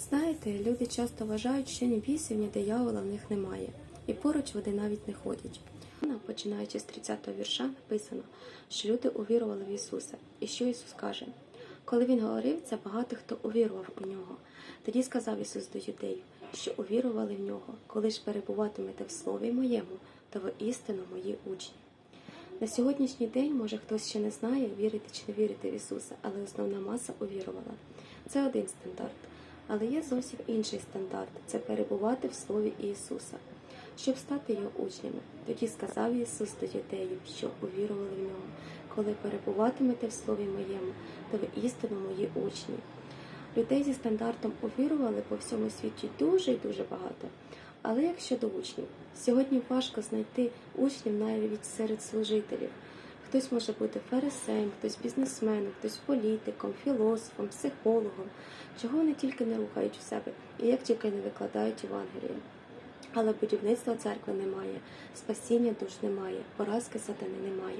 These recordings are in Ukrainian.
Знаєте, люди часто вважають, що ні бісів, ні диявола в них немає, і поруч вони навіть не ходять. Починаючи з 30-го вірша, написано, що люди увірували в Ісуса. І що Ісус каже? Коли Він говорив, це багато хто увірував у нього. Тоді сказав Ісус до юдеїв, що увірували в нього, коли ж перебуватимете в Слові моєму, то ви істинно мої учні. На сьогоднішній день, може, хтось ще не знає, вірити чи не вірити в Ісуса, але основна маса увірувала. Це один стандарт. Але є зовсім інший стандарт це перебувати в Слові Ісуса, щоб стати його учнями. Тоді сказав Ісус до юдеїв, що увірували в нього. Коли перебуватимете в Слові моєму, то ви істинно мої учні. Людей зі стандартом увірували по всьому світі дуже і дуже багато. Але як щодо учнів, сьогодні важко знайти учнів навіть серед служителів. Хтось може бути фарисеєм, хтось бізнесменом, хтось політиком, філософом, психологом, чого вони тільки не рухають у себе і як тільки не викладають Євангеліє. Але будівництва церкви немає, спасіння душ немає, поразки сатани немає,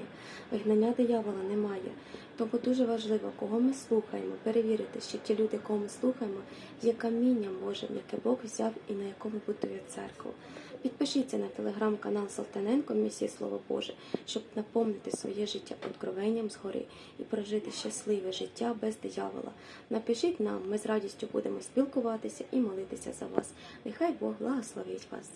вигнання диявола немає. Тому дуже важливо, кого ми слухаємо, перевірити, що ті люди, кого ми слухаємо, є камінням Божим, яке Бог взяв і на якому будує церкву. Підпишіться на телеграм-канал Салтаненко Місії Слово Боже, щоб наповнити своє життя откровенням згори і прожити щасливе життя без диявола. Напишіть нам, ми з радістю будемо спілкуватися і молитися за вас. Нехай Бог благословить вас.